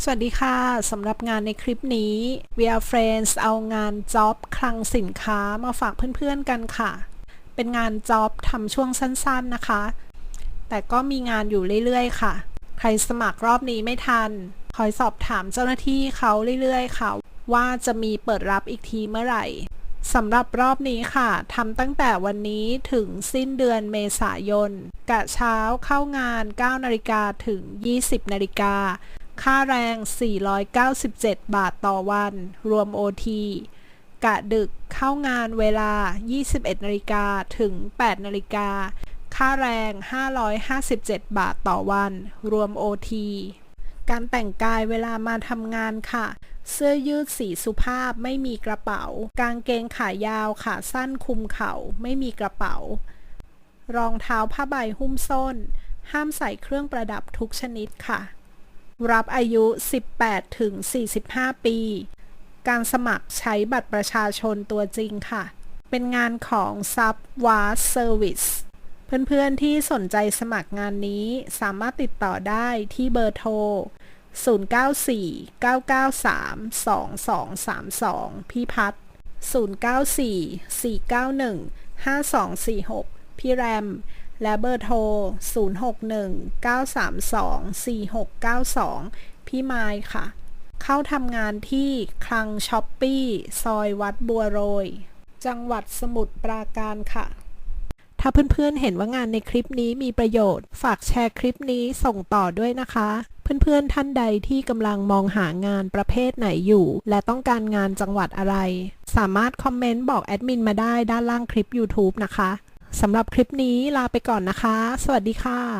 สวัสดีค่ะสำหรับงานในคลิปนี้ We are Friends เอางานจ็อบคลังสินค้ามาฝากเพื่อนๆกันค่ะ เป็นงานจ็อบทำช่วงสั้นๆนะคะ แต่ก็มีงานอยู่เรื่อยๆ ค่ะ ใครสมัครรอบนี้ไม่ทัน คอยสอบถามเจ้าหน้าที่เขาเรื่อยๆ ค่ะ ว่าจะมีเปิดรับอีกทีเมื่อไหร่สำหรับรอบนี้ค่ะทำตั้งแต่วันนี้ถึงสิ้นเดือนเมษายน กะเช้าเข้างาน 9 นาฬิกาถึง 20 นาฬิกา ค่าแรง 497 บาทต่อวัน รวม OT กะดึกเข้างานเวลา 21 นาฬิกาถึง 8 นาฬิกา ค่าแรง 557 บาทต่อวัน รวม OT การแต่งกายเวลามาทำงานค่ะ เสื้อยืดสีสุภาพไม่มีกระเป๋า กางเกงขายาวขาสั้นคุมเข่าไม่มีกระเป๋า รองเท้าผ้าใบหุ้มส้น ห้ามใส่เครื่องประดับทุกชนิดค่ะ รับอายุ 18 ถึง 45 ปี การสมัครใช้บัตรประชาชนตัวจริงค่ะ เป็นงานของ s u b w a s Service เพื่อนๆที่สนใจสมัครงานนี้สามารถติดต่อได้ที่เบอร์โทร 0949932232 พี่พัฒน์0944915246 พี่แรมและเบอร์โทร 0619324692 พี่ไมค์ค่ะ เข้าทำงานที่คลังช้อปปี้ซอยวัดบัวโรย จังหวัดสมุทรปราการค่ะ ถ้าเพื่อนๆเห็นว่างานในคลิปนี้มีประโยชน์ ฝากแชร์คลิปนี้ส่งต่อด้วยนะคะ เพื่อนๆท่านใดที่กำลังมองหางานประเภทไหนอยู่ และต้องการงานจังหวัดอะไร สามารถคอมเมนต์บอกแอดมินมาได้ด้านล่างคลิป YouTube นะคะ สำหรับคลิปนี้ลาไปก่อนนะคะ สวัสดีค่ะ